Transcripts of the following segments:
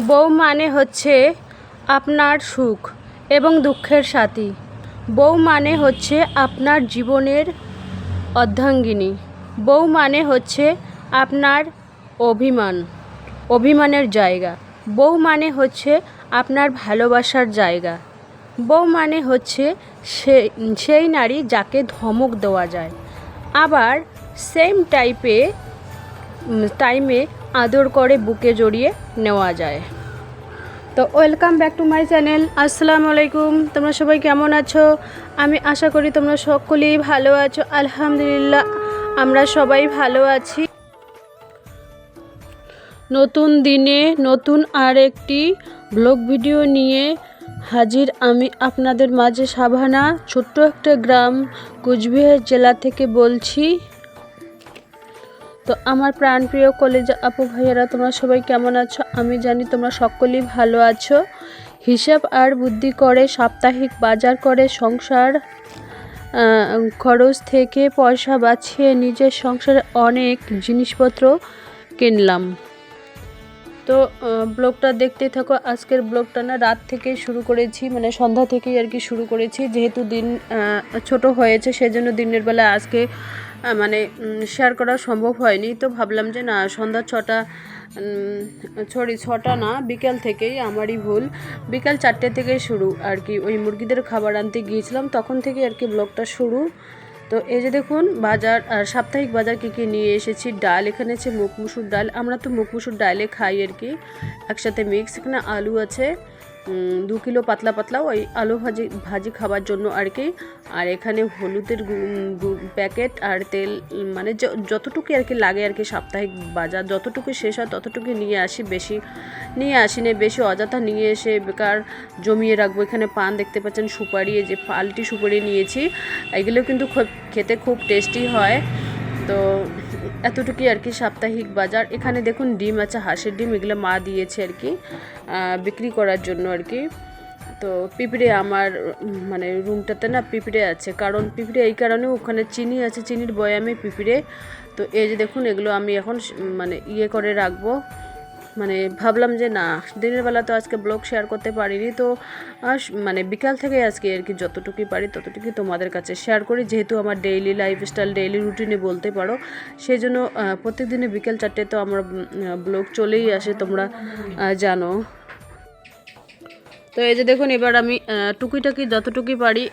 বউ মানে হচ্ছে আপনার সুখ এবং দুঃখের সাথী। বউ মানে হচ্ছে আপনার জীবনের অর্ধাঙ্গিনী। বউ মানে হচ্ছে আপনার অভিমান, অভিমানের জায়গা। বউ মানে হচ্ছে আপনার ভালোবাসার জায়গা। বউ মানে হচ্ছে সেই নারী যাকে ধমক দেওয়া যায়। আবার সেম টাইপে টাইমে আদর করে বুকে জড়িয়ে নেওয়া যায়। তো welcome back to my channel আসসালামু আলাইকুম। তোমরা সবাই কেমন আছো? আমি আশা করি তোমরা সকলেই ভালো আছো। আলহামদুলিল্লাহ, আমরা সবাই ভালো আছি। নতুন দিনে নতুন আর একটি ব্লগ ভিডিও নিয়ে হাজির আমি আপনাদের মাঝে সাভানা, ছোট্ট একটা গ্রাম কুচবিহার জেলা থেকে বলছি। তো আমার প্রাণপ্রিয় কলেজ আপু ভাইয়েরা, তোমরা সবাই কেমন আছো? আমি জানি তোমরা সকলেই ভালো আছো। হিসাব আর বুদ্ধি করে, সাপ্তাহিক বাজার করে, সংসার খরচ থেকে পয়সা বাঁচিয়ে নিজের সংসারে অনেক জিনিসপত্র কিনলাম। তো ব্লগটা দেখতে থাকো। আজকের ব্লগটা না রাত থেকে শুরু করেছি মানে সন্ধ্যা থেকেই আর কি শুরু করেছি। যেহেতু দিন ছোট হয়েছে, সেজন্য দিনের বেলা আজকে মানে শেয়ার করা সম্ভব হয়নি। তো ভাবলাম যে, না, সন্ধ্যা ছটা সরি ছটা না, বিকেল থেকেই আমারই ভুল। বিকাল চারটে থেকে শুরু আর কি। ওই মুরগিদের খাবার আনতে গিয়েছিলাম, তখন থেকে আর কি ব্লগটা শুরু। তো এই যে দেখুন, বাজার আর সাপ্তাহিক বাজার কী কী নিয়ে এসেছি? ডাল, এখানে আছে মুখ মুসুর ডাল। আমরা তো মুখ মুসুর ডালে খাই আর কি, একসাথে মিক্স এখানে আলু আছে দু কিলো পাতলা পাতলা ওই আলু ভাজি ভাজি খাবার জন্য আর কি। আর এখানে হলুদের প্যাকেট আর তেল মানে যতটুকু আর কি লাগে আর কি সাপ্তাহিক বাজার, যতটুকু শেষ হয় ততটুকু নিয়ে আসি, বেশি নিয়ে আসি না, বেশি অযথা নিয়ে এসে বেকার জমিয়ে রাখব। এখানে পান দেখতে পাচ্ছেন, সুপারি যে পাল্টি সুপারি নিয়েছি। এগুলো কিন্তু খেতে খুব টেস্টি হয়। তো এতটুকুই আর কি সাপ্তাহিক বাজার। এখানে দেখুন ডিম আছে, হাঁসের ডিম, এগুলো মা দিয়েছে আর কি বিক্রি করার জন্য আর কি। তো পিঁপড়ে আমার মানে রুমটাতে না পিঁপড়ে আছে, কারণ পিঁপড়ে এই কারণে ওখানে চিনি আছে, চিনির বয়ামে পিঁপড়ে। তো এই যে দেখুন, এগুলো আমি এখন মানে ইয়ে করে রাখব। মানে ভাবলাম যে না, দিনের বেলা তো আজকে ব্লগ শেয়ার করতে পারিনি, তো মানে বিকাল থেকে আজকে আর কি যতটুকুই পারি ততটুকুই তোমাদের কাছে শেয়ার করি। যেহেতু আমার ডেইলি লাইফস্টাইল ডেইলি রুটিনে বলতে পারো সেই জন্য প্রত্যেক দিনে বিকেল চারটে তো আমার ব্লগ চলেই আসে, তোমরা জানো। তো এই যে দেখুন, এবার আমি টুকিটাকি যতটুকুই পারি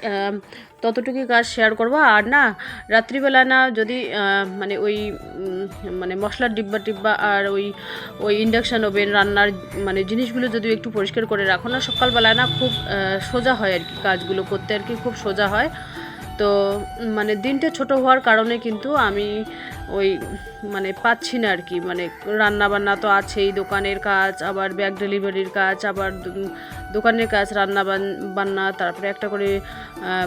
ততটুকুই কাজ শেয়ার করব। আর না, রাত্রিবেলা না যদি মানে ওই মানে মশলার ডিব্বা টিব্বা আর ওই ওই ইন্ডাকশান ওভেন রান্নার মানে জিনিসগুলো যদি একটু পরিষ্কার করে রাখো না, সকালবেলা না খুব সোজা হয় আর কি কাজগুলো করতে আর কি খুব সোজা হয়। তো মানে দিনটা ছোট হওয়ার কারণে কিন্তু আমি ওই মানে পাচ্ছি না আর কি। মানে রান্না বান্না তো আছেই, দোকানের কাজ, আবার ব্যাগ ডেলিভারির কাজ, আবার দোকানের কাজ, রান্না বান- বান্না, তারপরে একটা করে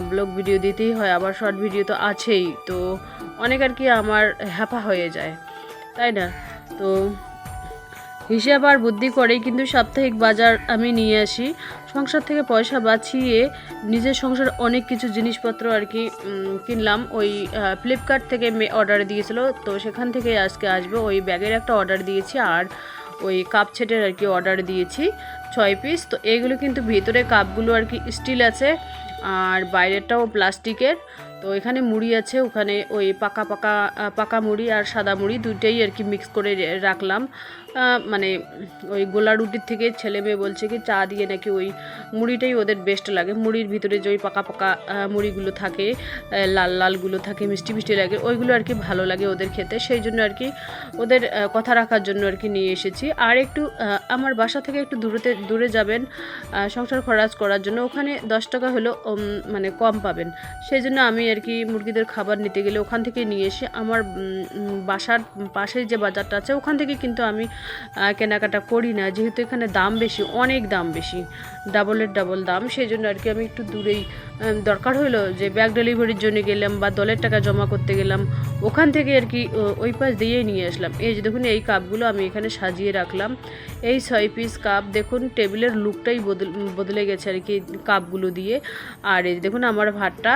ব্লগ ভিডিও দিতেই হয়, আবার শর্ট ভিডিও তো আছেই। তো অনেক আর কি আমার হ্যাপা হয়ে যায়, তাই না? তো হিসাব আর বুদ্ধি করেই কিন্তু সাপ্তাহিক বাজার আমি নিয়ে আসি। সংসার থেকে পয়সা বাঁচিয়ে নিজের সংসার অনেক কিছু জিনিসপত্র আর কি কিনলাম। ওই ফ্লিপকার্ট থেকে অর্ডার দিয়েছিল। তো সেখান থেকে আজকে আসবে। ওই ব্যাগের একটা অর্ডার দিয়েছি। আর ওই কাপ ছেটের আর কি অর্ডার দিয়েছি, ছয় পিস তো এগুলো কিন্তু ভিতরে কাপগুলো আর কি স্টিল আছে, আর বাইরেটাও প্লাস্টিকের তো এখানে মুড়ি আছে, ওখানে ওই পাকা পাকা পাকা মুড়ি আর সাদা মুড়ি দুইটাই আর কি মিক্স করে রাখলাম। মানে ওই গোলা রুটির থেকে ছেলে মেয়ে বলছে কি, চা দিয়ে নাকি ওই মুড়িটাই ওদের বেস্ট লাগে। মুড়ির ভিতরে যে ওই পাকা পাকা মুড়িগুলো থাকে লাল লালগুলো থাকে, মিষ্টি মিষ্টি লাগে, ওইগুলো আর কি ভালো লাগে ওদের খেতে। সেই জন্য আর কি ওদের কথা রাখার জন্য আর কি নিয়ে এসেছি। আর একটু আমার বাসা থেকে একটু দূরেতে, দূরে যাবেন সংসার খরচ করার জন্য। ওখানে দশ টাকা হলো মানে কম পাবেন। সেই জন্য আমি আর কি মুরগিদের খাবার নিতে গেলে ওখান থেকে নিয়ে এসে আমার বাসার পাশের যে বাজারটা আছে ওখান থেকে কিন্তু আমি কেনাকাটা করি না। যেহেতু এখানে দাম বেশি, অনেক দাম বেশি ডাবলের ডাবল দাম। সেই জন্য আর কি আমি একটু দূরেই দরকার হলো যে ব্যাগ ডেলিভারির জন্য গেলাম বা দলের টাকা জমা করতে গেলাম, ওখান থেকে আর কি ওই পাশ দিয়েই নিয়ে আসলাম। এই যে দেখুন, এই কাপগুলো আমি এখানে সাজিয়ে রাখলাম। এই ছয় পিস কাপ দেখুন টেবিলের লুকটাই বদল, বদলে গেছে আর কি কাপগুলো দিয়ে। আর এই দেখুন, আমার ভাতটা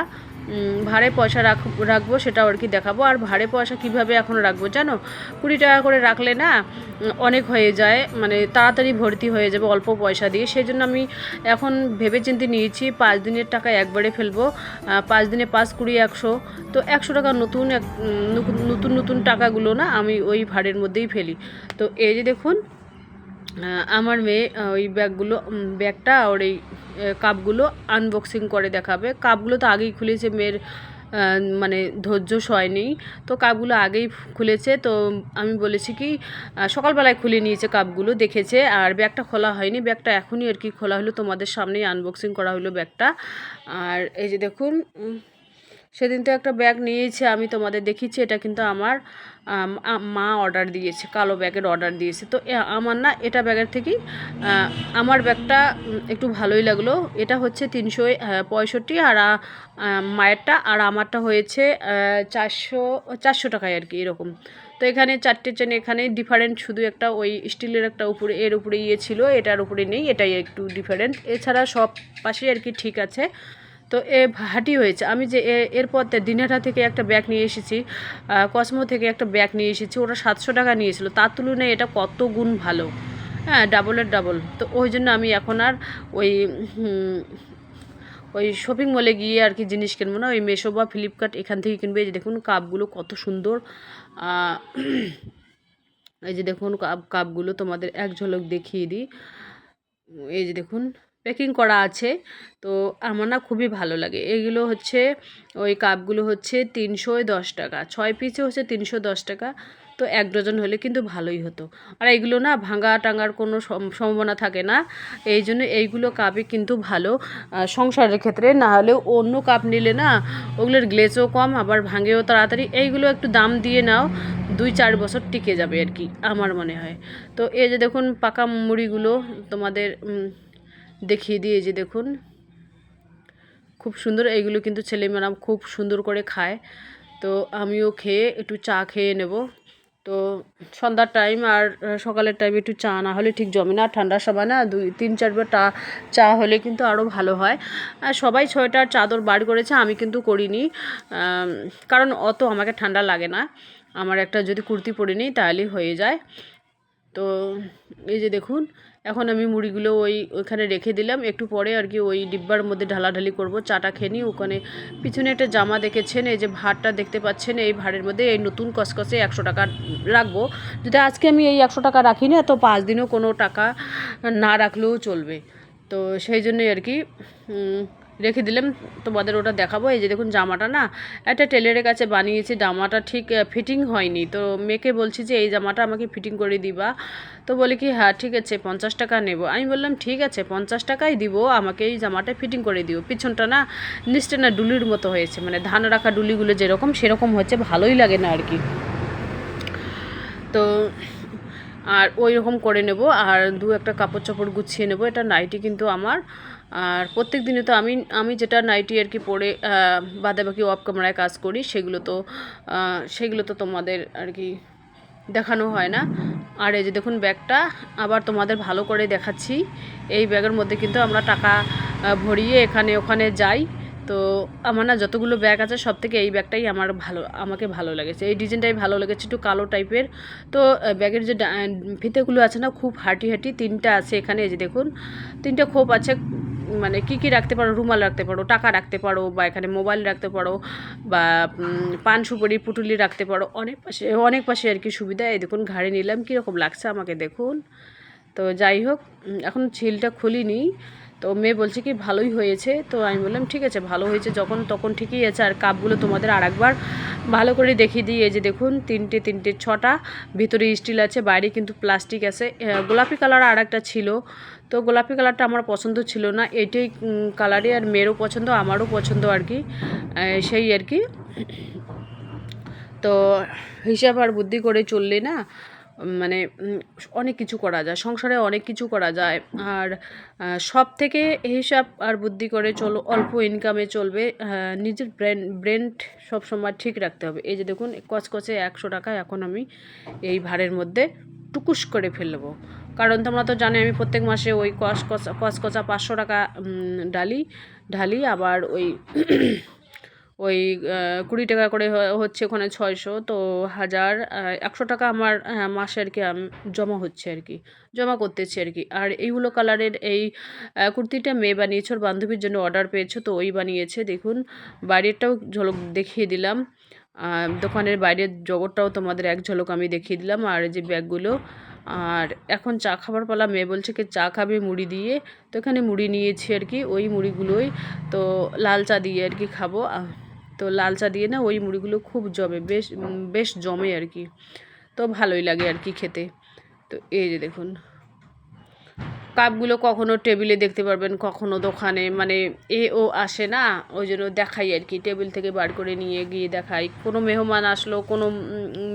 ভাড়ে পয়সা রাখ, রাখব সেটাও আর কি দেখাবো। আর ভাড়ে পয়সা কীভাবে এখন রাখব জানো? কুড়ি টাকা করে রাখলে না অনেক হয়ে যায়। মানে তাড়াতাড়ি ভর্তি হয়ে যাবে অল্প পয়সা দিয়ে। সেই জন্য আমি এখন ভেবে চিন্তে নিয়েছি পাঁচ দিনের টাকা একবারে ফেলব। পাঁচ দিনে পাঁচ কুড়ি একশো। তো একশো টাকা নতুন এক নতুন- নতুন টাকাগুলো না আমি ওই ভাড়ের মধ্যেই ফেলি। তো এই যে দেখুন আমার মেয়ে ওই ব্যাগগুলো ব্যাগটা আর এই কাপগুলো আনবক্সিং করে দেখাবে। কাপগুলো তো আগেই খুলেছে, মেয়ের মানে ধৈর্য সয়নি। তো কাপগুলো আগেই খুলেছে, তো আমি বলেছি কি সকালবেলায় খুলে নিয়েছে কাপগুলো, দেখেছে, আর ব্যাগটা খোলা হয়নি। ব্যাগটা এখনই আর কি খোলা হলো, তোমাদের সামনেই আনবক্সিং করা হলো ব্যাগটা। আর এই যে দেখুন সেদিন তো একটা ব্যাগ নিয়েছে, আমি তোমাদের দেখিয়েছি, এটা কিন্তু আমার মা অর্ডার দিয়েছে, কালো ব্যাগের অর্ডার দিয়েছে। তো আমার না এটা ব্যাগের থেকেই আমার ব্যাগটা একটু ভালোই লাগল। এটা হচ্ছে তিনশো পঁয়ষট্টি, আর মায়েরটা, আর আমারটা হয়েছে চারশো চারশো টাকায় আর কি, এরকম। তো এখানে চারটে চেন, এখানে ডিফারেন্ট শুধু একটা ওই স্টিলের একটা উপরে, এর উপরে ইয়ে ছিল, এটার উপরে নেই, এটাই একটু ডিফারেন্ট এছাড়া সব পাশেই আর কি ঠিক আছে। তো এ হাঁটি হয়েছে। আমি যে এরপর দিনহাটা থেকে একটা ব্যাগ নিয়ে এসেছি কসমো থেকে একটা ব্যাগ নিয়ে এসেছি ওরা সাতশো টাকা নিয়েছিল। তার তুলনায় এটা কত গুণ ভালো? হ্যাঁ ডাবলের ডাবল তো ওই জন্য আমি এখন আর ওই ওই শপিং মলে গিয়ে আর কি জিনিস কিনবো না। ওই মেশো বা ফ্লিপকার্ট এখান থেকে কিনবে। এই যে দেখুন, কাপগুলো কত সুন্দর। এই যে দেখুন, কাপ, কাপগুলো তোমাদের এক ঝলক দেখিয়ে দিই। এই যে দেখুন প্যাকিং করা আছে। তো আমার না খুবই ভালো লাগে। এগুলো হচ্ছে, ওই কাপগুলো হচ্ছে তিনশো দশ টাকা। ছয় পিসে হচ্ছে তিনশো দশ টাকা। তো এক ডজন হলে কিন্তু ভালোই হতো। আর এইগুলো না ভাঙা টাঙার কোনো সম- সম্ভাবনা থাকে না। এই জন্য এইগুলো কাপই কিন্তু ভালো। সংসারের ক্ষেত্রে না হলে অন্য কাপ নিলে না ওগুলোর গ্লেজও কম, আবার ভাঙেও তাড়াতাড়ি। এইগুলো একটু দাম দিয়ে নাও। দুই চার বছর টিকে যাবে আর কি, আমার মনে হয়। তো এই যে দেখুন পাকা মুড়িগুলো তোমাদের দেখিয়ে দিয়ে যে দেখুন, খুব সুন্দর। এইগুলো কিন্তু ছেলেমেয়েরা খুব সুন্দর করে খায়। তো আমিও খেয়ে একটু চা খেয়ে নেব। তো সন্ধ্যার টাইম আর সকালের টাইম একটু চা না হলে ঠিক জমে না। ঠান্ডার সময় না দুই, তিন চারবার টা, চা হলে কিন্তু আরও ভালো হয়। আর সবাই ছয়টার চাদর বার করেছে, আমি কিন্তু করিনি। কারণ অত আমাকে ঠান্ডা লাগে না। আমার একটা যদি কুর্তি পরে নিই তাহলেই হয়ে যায়। তো এই যে দেখুন, এখন আমি মুড়িগুলো ওই ওইখানে রেখে দিলাম। একটু পরে আর কি ওই ডিব্বার মধ্যে ঢালাঢালি করব, চাটা খেয়ে নিই। ওখানে পিছনে একটা জামা দেখেছেন, এই যে ভাড়টা দেখতে পাচ্ছেন, এই ভাড়ের মধ্যে এই নতুন কসকসে একশো টাকা রাখব। যদি আজকে আমি এই একশো টাকা রাখি না তো পাঁচ দিনও কোনো টাকা না রাখলেও চলবে। তো সেই জন্যই আর কি রেখে দিলাম। তোমাদের ওটা দেখাবো। এই যে দেখুন জামাটা না, একটা টেলারের কাছে বানিয়েছি। জামাটা ঠিক ফিটিং হয়নি। তো মেয়েকে বলছি যে, এই জামাটা আমাকে ফিটিং করে দিবা। তো বলে কি হ্যাঁ ঠিক আছে, পঞ্চাশ টাকা নেব। আমি বললাম, ঠিক আছে, পঞ্চাশ টাকাই দিব। আমাকে এই জামাটা ফিটিং করে দিও। পিছনটা না নিচটা না ডুলির মতো হয়েছে। মানে ধান রাখা ডুলিগুলো যেরকম, সেরকম হচ্ছে। ভালোই লাগে না আর কি। তো আর ওই রকম করে নেব। আর দু একটা কাপড় চোপড় গুছিয়ে নেব। এটা নাইটি কিন্তু আমার। আর প্রত্যেক দিনে তো আমি আমি যেটা নাইটি আর কি পরে আহ, বাদে বাকি অফ ক্যামেরায় কাজ করি সেগুলো তো সেগুলো তো তোমাদের আর কি দেখানো হয় না। আর এই যে দেখুন ব্যাগটা আবার তোমাদের ভালো করে দেখাচ্ছি। এই ব্যাগের মধ্যে কিন্তু আমরা টাকা ভরিয়ে এখানে ওখানে যাই। তো আমার না যতগুলো ব্যাগ আছে সব থেকে এই ব্যাগটাই আমার ভালো আমাকে ভালো লেগেছে। এই ডিজাইনটাই ভালো লেগেছে একটু কালো টাইপের। তো ব্যাগের যে ফিতেগুলো আছে না খুব হাঁটি হাঁটি তিনটা আছে এখানে এই যে দেখুন তিনটা খোপ আছে। মানে কি কি রাখতে পারো? রুমাল রাখতে পারো, টাকা রাখতে পারো, বা এখানে মোবাইল রাখতে পারো, বা পান সুপারি, পুটুলি রাখতে পারো, অনেক পাশে অনেক পাশে আর কি সুবিধা। এই দেখুন, ঘাড়ে নিলাম কীরকম লাগছে আমাকে দেখুন। তো যাই হোক এখন ছিলটা খুলিনি। তো মেয়ে বলছে কি, ভালোই হয়েছে। তো আমি বললাম, ঠিক আছে, ভালো হয়েছে, যখন তখন ঠিকই আছে। আর কাপগুলো তোমাদের আর একবার ভালো করে দেখিয়ে দিই। এই যে দেখুন, তিনটে তিনটে, ছটা, ভিতরে স্টিল আছে, বাইরে কিন্তু প্লাস্টিক আছে। গোলাপি কালার আর একটা ছিল। তো গোলাপি কালারটা আমার পছন্দ ছিল না। এটাই কালারই আর মেয়েরও পছন্দ, আমারও পছন্দ আর কি সেই আর কি। তো হিসাব আর বুদ্ধি করে চললে না মানে অনেক কিছু করা যায়, সংসারে অনেক কিছু করা যায়। আর সব থেকে হিসাব আর বুদ্ধি করে চলো, অল্প ইনকামে চলবে নিজের ব্রেন ব্রেন সবসময় ঠিক রাখতে হবে। এই যে দেখুন, কচকচে একশো টাকা এখন আমি এই ভাড়ের মধ্যে টুকুস করে ফেলব। কারণ তোমরা তো জানো আমি প্রত্যেক মাসে ওই কচ কচা কচকচা পাঁচশো টাকা ডালি, ঢালি, আবার ওই ওই কুড়ি টাকা করে হচ্ছে ওখানে ছয়শো, তো হাজার একশো টাকা আমার মাসে আর কি জমা হচ্ছে আর কি, জমা করতেছি আর কি। আর এইগুলো কালারের এই কুর্তিটা মেয়ে বানিয়েছে, ওর বান্ধবীর জন্য অর্ডার পেয়েছ, তো ওই বানিয়েছে, দেখুন। বাইরেরটাও ঝলক দেখিয়ে দিলাম দোকানের বাইরের জগৎটাও তোমাদের এক ঝলক আমি দেখিয়ে দিলাম, আর যে ব্যাগগুলো আর এখন চা খাবার পালা, মেয়ে বলছে কি, চা খাবে মুড়ি দিয়ে। তো এখানে মুড়ি নিয়েছি আর কি, ওই মুড়িগুলোই। তো লাল চা দিয়ে আর কি খাব। তো লাল চা দিয়ে না ওই মুড়িগুলো খুব জমে, বেশ বেশ জমে আর কি। তো ভালোই লাগে আর কি খেতে। তো এই যে দেখুন। কাপগুলো কখনো টেবিলে দেখতে পারবেন, কখনো দোকানে। মানে এ ও আসে না, ওই জন্য দেখাই আর কি। টেবিল থেকে বার করে নিয়ে গিয়ে দেখাই। কোনো মেহমান আসলো, কোনো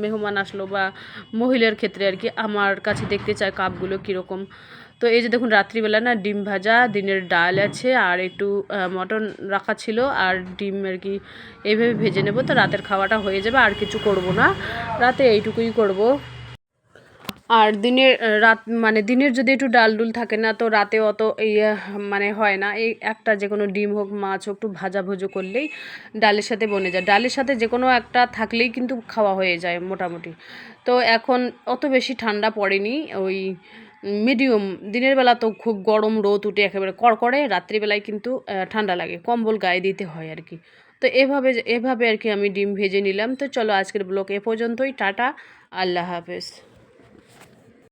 মেহমান আসলো বা মহিলার ক্ষেত্রে আর কি, আমার কাছে দেখতে চায় কাপগুলো কীরকম। তো এই যে দেখুন, রাত্রিবেলা না ডিম ভাজা, দিনের ডাল আছে, আর একটু মটন রাখা ছিল, আর ডিম আর কি এইভাবে ভেজে নেব। তো রাতের খাওয়াটা হয়ে যাবে, আর কিছু করব না। রাতে এইটুকুই করব। আর দিনের রাত মানে দিনের যদি একটু ডাল ডুল থাকে না, তো রাতে অত ইয়ে মানে হয় না। এই একটা যে কোনো ডিম হোক, মাছ হোক, একটু ভাজা ভুজো করলেই ডালের সাথে বনে যায়। ডালের সাথে যে কোনো একটা থাকলেই কিন্তু খাওয়া হয়ে যায় মোটামুটি। তো এখন অত বেশি ঠান্ডা পড়েনি, ওই মিডিয়াম দিনের বেলা তো খুব গরম রোদ উঠে একেবারে কড়কড়ে, রাত্রিবেলায় কিন্তু ঠান্ডা লাগে। কম্বল গায়ে দিতে হয় আর কি। তো এভাবে এভাবে আর কি আমি ডিম ভেজে নিলাম। তো চলো আজকের ব্লগ এ পর্যন্তই। টাটা, আল্লাহ হাফেজ।